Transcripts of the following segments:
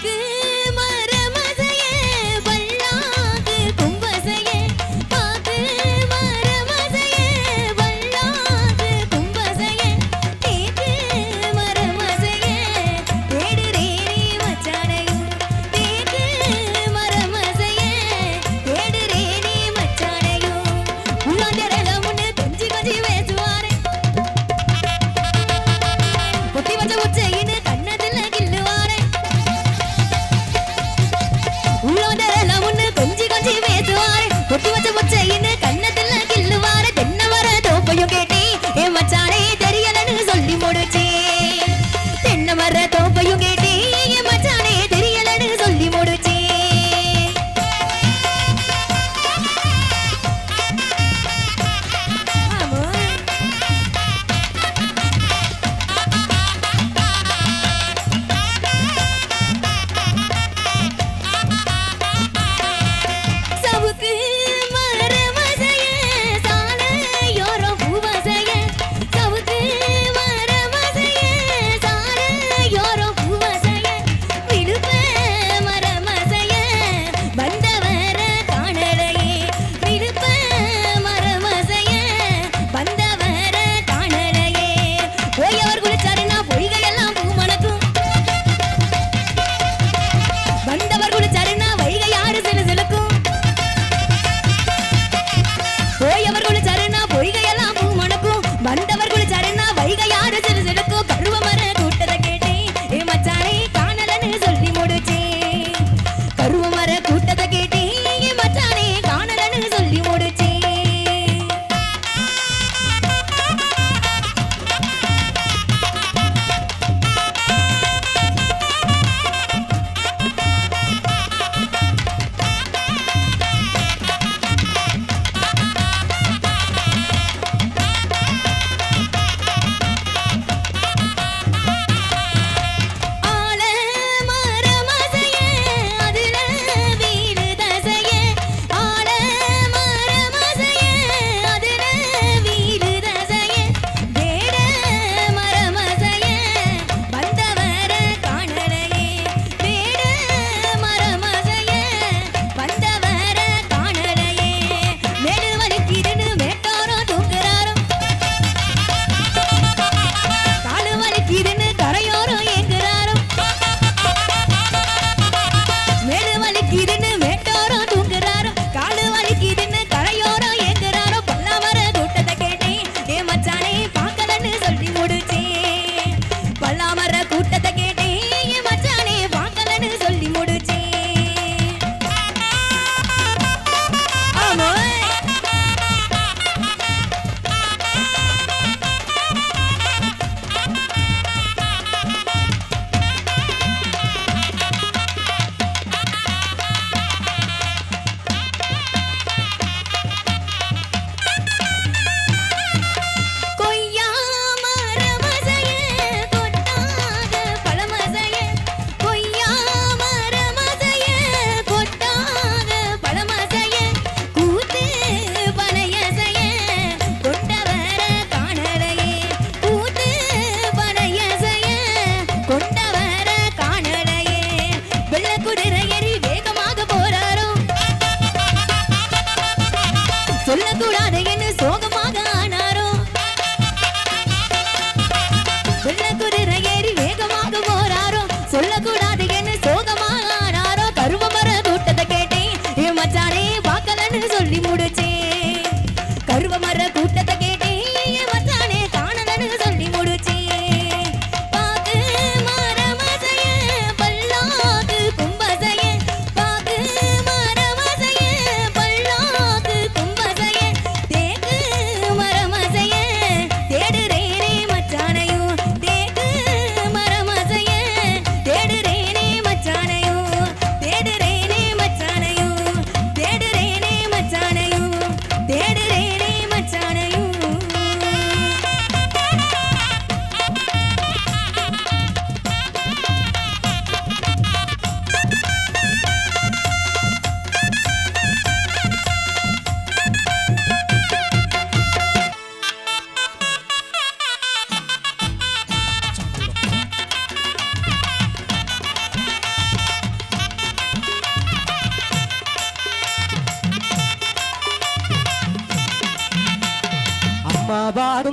작은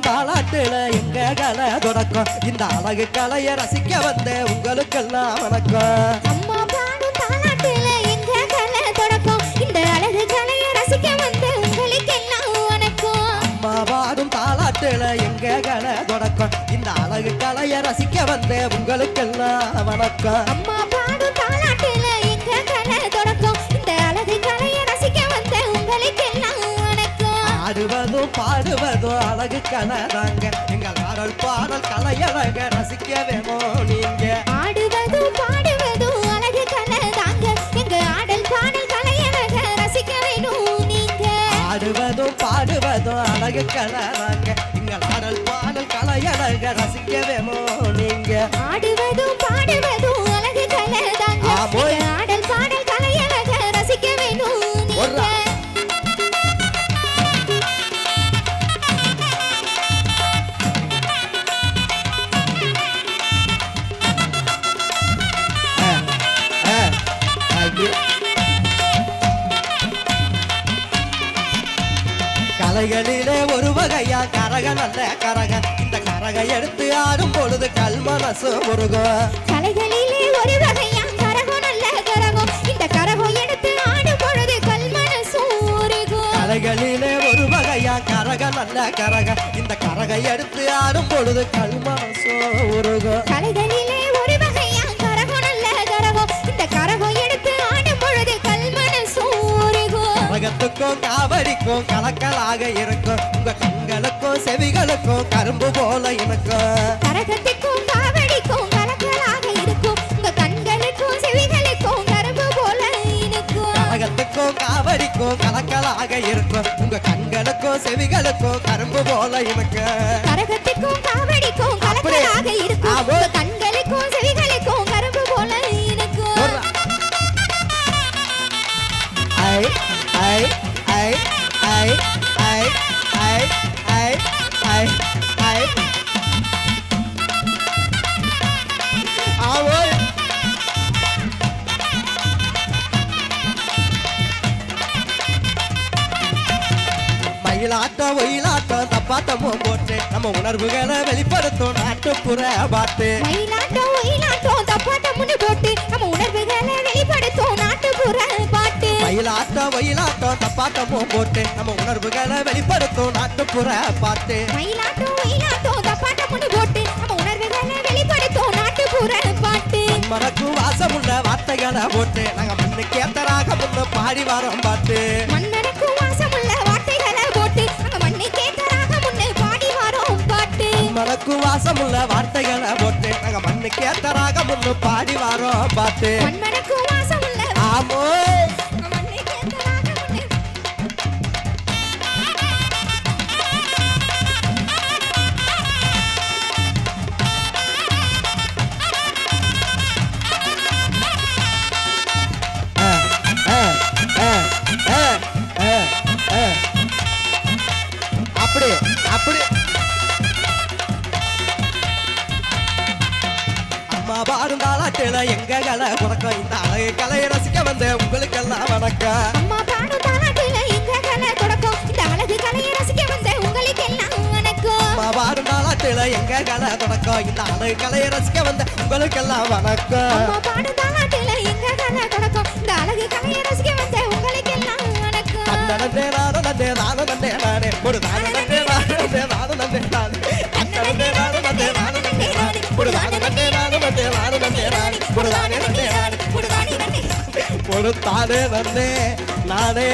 பாடும் தாளாட்டுல எங்க கலை தொடக்கம்? இந்த அழகு கலையை ரசிக்க வந்த உங்களுக்கெல்லாம் வணக்கம். எங்க கலை தொடக்கம்? இந்த அழகு கலையை ரசிக்க வந்த உங்களுக்கெல்லாம் வணக்கம். அம்மா பாடும் தாளாட்டுல ஆடுவதோ பாடுவதோ அழகு கனதாங்க. எங்கள் பாடல் பாடல் கலையழக ரசிக்கவேமோ நீங்க ஆடுவதோ பாடுவதோ அழகு கனதாங்க. எங்க ஆடல் பாடல் கலையழக ரசிக்க வேணும் நீங்க ஆடுவதோ பாடுவதோ அழகு கனதாங்க. எங்கள் ஆடல் பாடல் கலையழக ரசிக்கவேமோ நீங்க ஆடுவதோ பாடுவதோ கலைகளிலே ஒரு வகையா கரக நல்ல கரக இந்த கரக எடுத்து ஆடும் பொழுது கல் மனசு முருகும் கலைகளிலே ஒரு வகையா கரகம் நல்ல கரகம் இந்த கரகம் எடுத்து ஆடும் பொழுது கல்மன சூரிகும் கலைகளிலே ஒரு வகையா கரக நல்ல கரக இந்த கரக எடுத்து ஆடும் பொழுது கல் மனசு முருகும் கலைகளிலே கரகத்துக்கும் காவடிக்கும் கலக்கலாக இருக்கும். உங்க கண்களுக்கும் செவிகளுக்கும் கரும்பு போல இருக்கும். கரகத்திற்கும் காவடிக்கும் கலக்கலாக இருக்கும். உங்க கண்களுக்கும் செவிகளுக்கும் கரும்பு போல இனிக்கும் கரகத்துக்கும் காவடிக்கும் கலக்கலாக இருக்கும். உங்க கண்களுக்கும் செவிகளுக்கும் கரும்பு போல இருக்கும். கரகத்திற்கும் காவடிக்கும் மயிலாட்டம் ஒயிலாட்டம் தப்பாட்டமும் போட்டு நம்ம உணர்வுகளை வெளிப்படுத்தும் நாட்டுப்புற பாட்டு. மயிலாட்டம் ஒயிலாட்டம் தப்பாட்டம்னு போட்டு நம்ம உணர்வுகளை வெளிப்படுத்தும் நாட்டுப்புற பாட்டு. மயிலாட்டம் ஒயிலாட்டம் தப்பாட்டமும் போட்டு நம்ம உணர்வுகளை வெளிப்படுத்தும் நாட்டுப்புற பாட்டு. மயிலாட்டம் ஒயிலாட்டம் தப்பாட்டம்னு போட்டு நம்ம உணர்வுகளை வெளிப்படுத்தும் நாட்டுப்புற பாட்டு. மனக்கு வாசமுள்ள வார்த்தைகளை போட்டு நாங்க மண்ணுக்கு ஏத்தராக முன்ன பாடி வரோம் பாட்டு. மன்னனுக்கு வாசமுள்ள வார்த்தைகளை போட்டு நாங்க மண்ணுக்கு ஏத்தராக முன்ன பாடி வரோம் வாசமுள்ள ஆமோ மேல உனக்கும் இந்த அழகு கலையை ரசிக்க வந்த உங்களுக்கெல்லாம் வணக்கம். அம்மா பாடு தாளாட்டில இந்த கலை தொடக்கம் இந்த அழகு கலையை ரசிக்க வந்த உங்களுக்கெல்லாம் வணக்கம். அம்மா பாடு தாளாட்டில எங்க கலை தொடக்கம் இந்த அழகு கலையை ரசிக்க வந்த உங்களுக்கெல்லாம் வணக்கம். அம்மா எங்க கலை தொடக்கம் இந்த அழகு கலையை ரசிக்க வந்த உங்களுக்கெல்லாம் வணக்கம். கொடுத்தாலே வந்தே நானே.